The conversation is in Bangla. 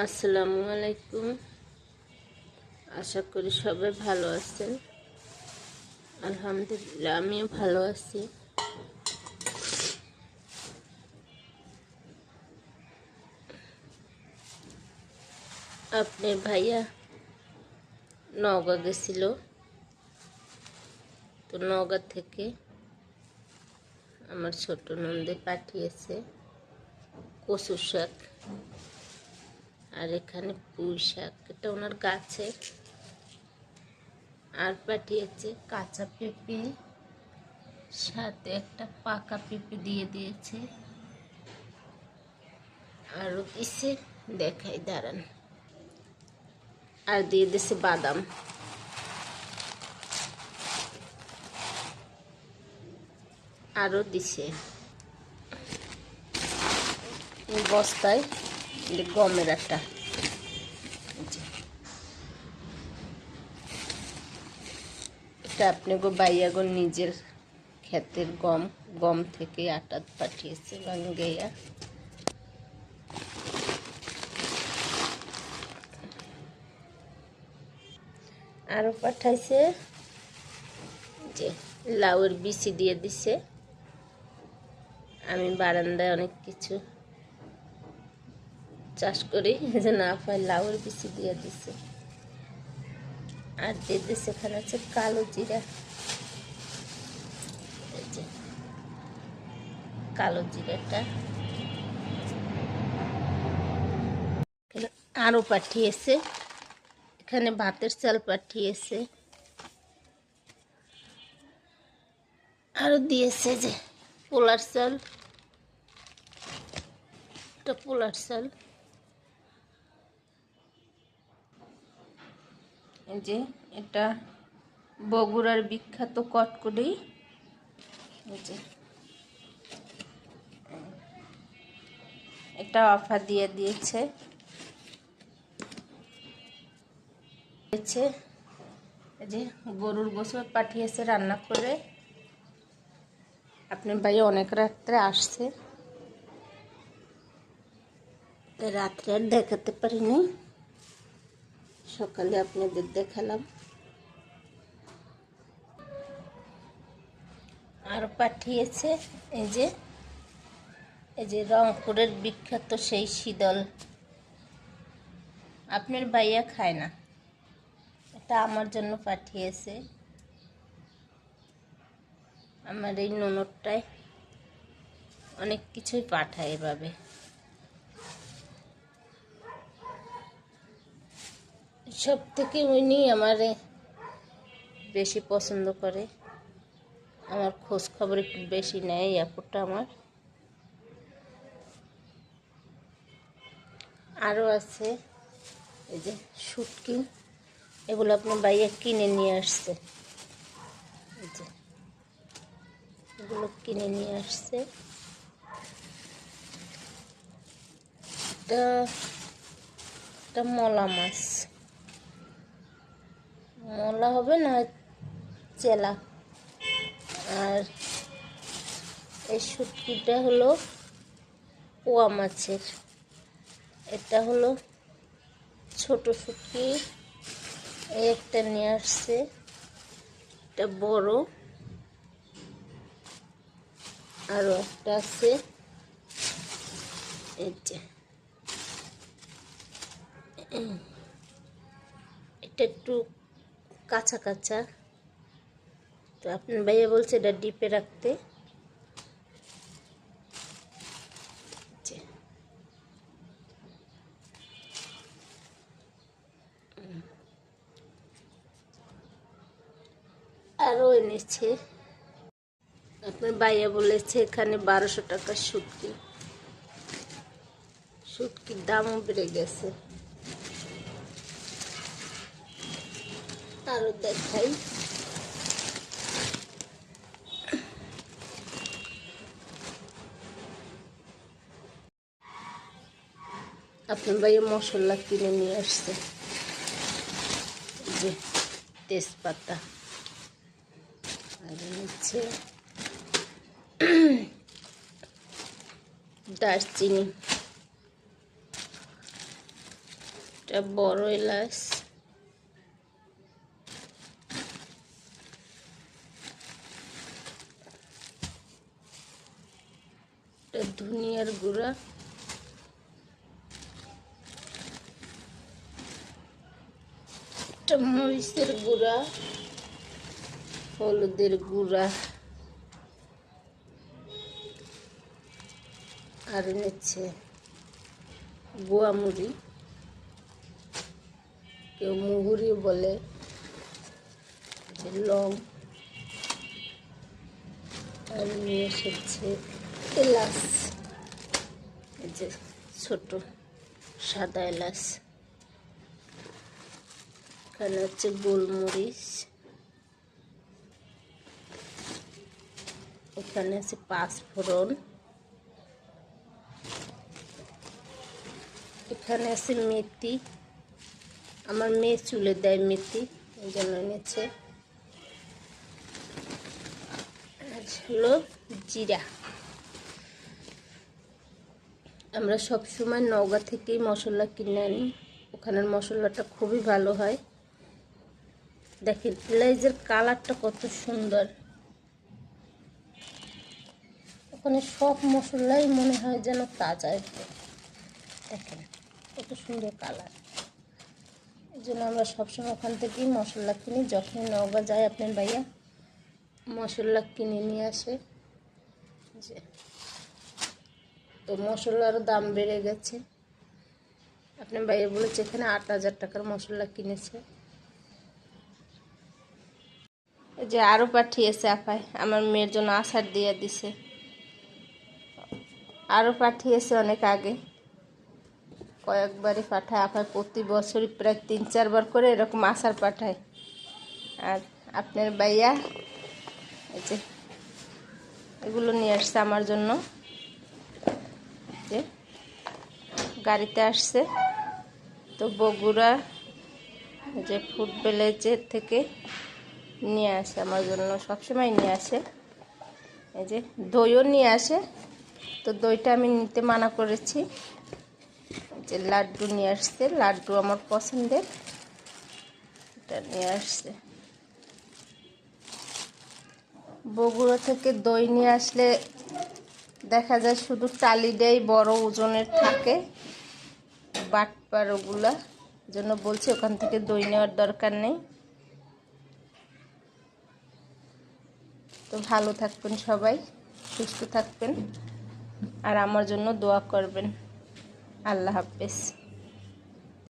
আসসালামু আলাইকুম। আশা করি সবাই ভালো আছেন। আলহামদুলিল্লাহ, আমিও ভালো আছি। আপনি ভাইয়া নওগাঁ গেছিল? তো নওগাঁ থেকে আমার ছোট নন্দে পাঠিয়েছে কচু শাক। আর এখানে পুঁই শাক। এটা ওনার গাছে। আর পাঠিয়েছে কাঁচা পেঁপে। সাথে একটা পাকা পেঁপে দিয়ে দিয়েছে। আরও দিছে, দেখাই, দাঁড়ান। আর দিয়ে দিছে বাদাম। আরও দিছে। বস্তায় গমের একটা। এটা বাইয়া গো নিজের ক্ষেতের গম গম থেকে আটা পাঠিয়েছে বাঙ্গেয়া আরও পাঠাইছে, যে লাউয়ের বিচি দিয়ে দিছে। আমি বারান্দায় অনেক কিছু চাষ করি, যে না পাই লাউয়ের বিচি দিয়ে দিছে। আর দিয়ে দিছে এখানে আছে কালো জিরা। কালো জিরাটা। আরও পাঠিয়েছে। এখানে ভাতের চাল পাঠিয়েছে। আরও দিয়েছে যে পোলার চাল। এটা পোলার চাল। এই যে এটা বগুড়ার বিখ্যাত কটকটি। এটা অফার দিয়ে দিয়েছে। দিয়েছে। এই যে গরুর গোসল পাঠিয়েছে রান্না করে। আপনার ভাই অনেক রাত্রে আসছে। রাত্রে আর দেখাতে পারিনি। সকালে আপনাদের দেখালাম। আর পাঠিয়েছে, এই যে এই যে রংপুরের বিখ্যাত সেই শীতল। আপনার ভাইয়া খায় না। এটা আমার জন্য পাঠিয়েছে। আমার এই ননদটায় অনেক কিছুই পাঠায় এভাবে। সব থেকে উনি আমারে বেশি পছন্দ করে। আমার খোঁজ খবর একটু বেশি নেয় এই আপুরটা আমার। আরও আছে, এই যে শুটকি, এগুলো আপনার বাইরে কিনে নিয়ে আসছে। এগুলো কিনে নিয়ে আসছে। এটা এটা মলা মাছ। মলা হবে না চেলা। আর এই শুটকিটা হলো পোয়া মাছের। এটা হলো ছোট শুটকি। একটা নিয়ে আসছে। এটা বড়। আরও একটা আছে। যে। এটা একটু কাঁচা কাঁচা তো আপনার ভাইয়া বলছে এটা ডিপে রাখতে। আরও এনেছে আপনার ভাইয়া বলেছে এখানে বারোশো টাকা সুটকি। সুটকির দামও বেড়ে গেছে। আরও দেখাই। আপনার ভাইয়া মশলা কিনে নিয়ে আসছে। যে তেজপাতা। আর হচ্ছে দারচিনি। এটা বড় এলাচ এটা ধনিয়ার গুঁড়া এটা মরিচের গুঁড়া, হলুদের গুঁড়া, আর নিচ্ছে গোয়ামুড়ি কেউ মুহুরি বলে লং। আর নিয়ে এসেছে এলাচ যে ছোট সাদা এলাচ। এখানে হচ্ছে গোলমরিচ। এখানে আছে পাঁচফোড়ন। এখানে আছে মেথি। আমার মেয়ে চুলে দেয় মেথি, এই জন্য এনেছে। আর হলো জিরা। আমরা সবসময় নওগাঁ থেকেই মশলা কিনে আনি। ওখানের মশলাটা খুবই ভালো হয়। দেখেন পেঁয়াজের কালারটা কত সুন্দর। ওখানে সব মশলাই মনে হয় যেন তাজা একদম দেখেন, কত সুন্দর কালার। এই জন্য আমরা সবসময় ওখান থেকেই মশলা কিনি, যখনই নওগাঁ যায় আপনার ভাইয়া মশলা কিনে নিয়ে আসে। যে, তো মশলারও দাম বেড়ে গেছে। আপনার ভাইয়া বলেছে এখানে আট হাজার টাকার মশলা কিনেছে। যে আরও পাঠিয়েছে আপায় আমার মেয়ের জন্য আচার দিয়ে দিছে। আরও পাঠিয়েছে অনেক আগে। কয়েকবারই পাঠায় আপায় প্রতি বছরই প্রায় তিন, চারবার করে এরকম আচার পাঠায়। আর আপনার ভাইয়া এই যে এগুলো নিয়ে আসছে আমার জন্য। যে গাড়িতে আসছে। তো বগুড়া যে ফুড ভিলেজের থেকে নিয়ে আসে আমার জন্য, সবসময় নিয়ে আসে। এই যে দইও নিয়ে আসে। তো দইটা আমি নিতে মানা করেছি। যে লাড্ডু নিয়ে আসছে, লাড্ডু আমার পছন্দের। এটা নিয়ে আসছে। বগুড়া থেকে দই নিয়ে আসলে দেখা যায় শুধু টালিটাই বড় ওজনের থাকে। বাটপার ওগুলা জন্য বলছি ওখান থেকে দই নেওয়ার দরকার নেই। তো ভালো থাকবেন সবাই সুস্থ থাকবেন। আর আমার জন্য দোয়া করবেন। আল্লাহ হাফেজ।